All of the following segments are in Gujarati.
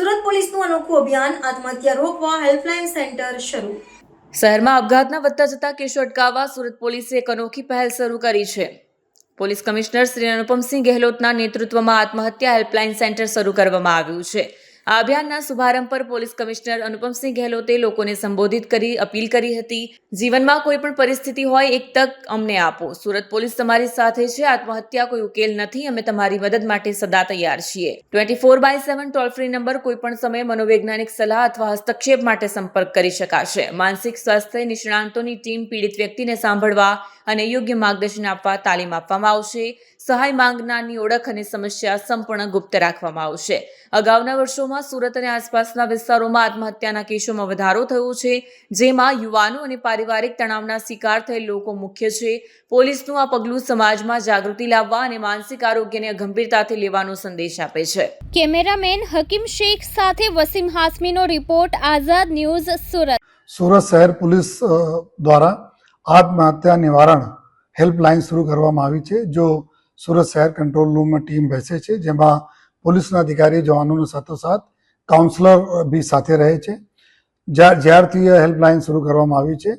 સુરત પોલીસનું અનોખું અભિયાન આત્મહત્યા રોકવા હેલ્પલાઇન સેન્ટર શરૂ. શહેરમાં અપઘાતના વધતા જતા કેસો અટકાવવા સુરત પોલીસે એક અનોખી પહેલ શરૂ કરી છે. પોલીસ કમિશનર શ્રી અનુપમસિંહ ગેહલોતના નેતૃત્વમાં આત્મહત્યા હેલ્પલાઇન સેન્ટર શરૂ કરવામાં આવ્યું છે. આ અભિયાનના શુભારંભ પર પોલીસ કમિશનર અનુપમસિંહ ગેહલોતે લોકોને સંબોધિત કરી, અપીલ કરી હતી. જીવનમાં કોઈ પણ પરિસ્થિતિ હોય, એક તક અમને આપો. સુરત પોલીસ તમારી સાથે છે. આત્મહત્યા કોઈ ઉકેલ નથી. અમે તમારી મદદ માટે સદા તૈયાર છીએ. Twenty four by seven toll free number કોઈ પણ સમયે મનોવૈજ્ઞાનિક સલાહ અથવા હસ્તક્ષેપ માટે સંપર્ક કરી શકાશે. માનસિક સ્વાસ્થ્ય નિષ્ણાંતોની ટીમ પીડિત વ્યક્તિને સાંભળવા અને યોગ્ય માર્ગદર્શન આપવા તાલીમ આપવામાં આવશે. સહાય માંગનારની ઓળખ અને સમસ્યા સંપૂર્ણ ગુપ્ત રાખવામાં આવશે. અગાઉના વર્ષોમાં સુરત અને આસપાસના વિસ્તારોમાં આત્મહત્યાના કેસોમાં વધારો થયો છે જેમાં યુવાનો અને પારિવારિક તણાવના શિકાર થયેલ લોકો મુખ્ય છે. પોલીસનું આ પગલું સમાજમાં જાગૃતિ લાવવા અને માનસિક આરોગ્યને ગંભીરતાથી લેવાનો સંદેશ આપે છે. કેમેરામેન હકીમ શેખ સાથે વસીમ હાસમીનો રિપોર્ટ આઝાદ ન્યૂઝ સુરત. સુરત શહેર પોલીસ દ્વારા આત્મહત્યા નિવારણ હેલ્પલાઇન શરૂ કરવામાં આવી છે જો સુરત શહેર કંટ્રોલ રૂમમાં ટીમ બેસે છે, જેમાં પોલીસના અધિકારી જવાનોની સાથોસાથ કાઉન્સલર બી સાથે રહે છે. જ્યાર જ્યારથી હેલ્પલાઇન શરૂ કરવામાં આવી છે,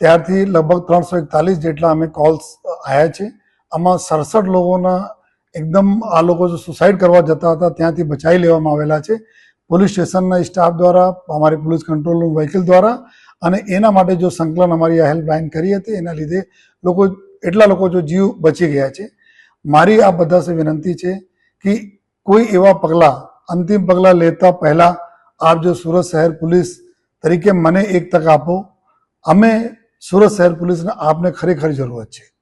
ત્યારથી લગભગ ત્રણસો એકતાલીસ જેટલા અમે કોલ્સ આવ્યા છે. આમાં સડસઠ લોકોના એકદમ આ લોકો જો સુસાઇડ કરવા જતા હતા, ત્યાંથી બચાવી લેવામાં આવેલા છે. પોલીસ સ્ટેશનના સ્ટાફ દ્વારા, અમારી પોલીસ કંટ્રોલ રૂમ વ્હીકલ દ્વારા અને એના માટે જો સંકલન અમારી આ હેલ્પલાઇન કરી હતી, એના લીધે લોકો, એટલા લોકો જો જીવ બચી ગયા છે. મારી આ બધા સે વિનંતી છે કે કોઈ એવા પગલાં, અંતિમ પગલાં લેતા પહેલાં આપ જો સુરત શહેર પોલીસ તરીકે મને એક તક આપો. અમે સુરત શહેર પોલીસને આપને ખરેખર જરૂરત છે.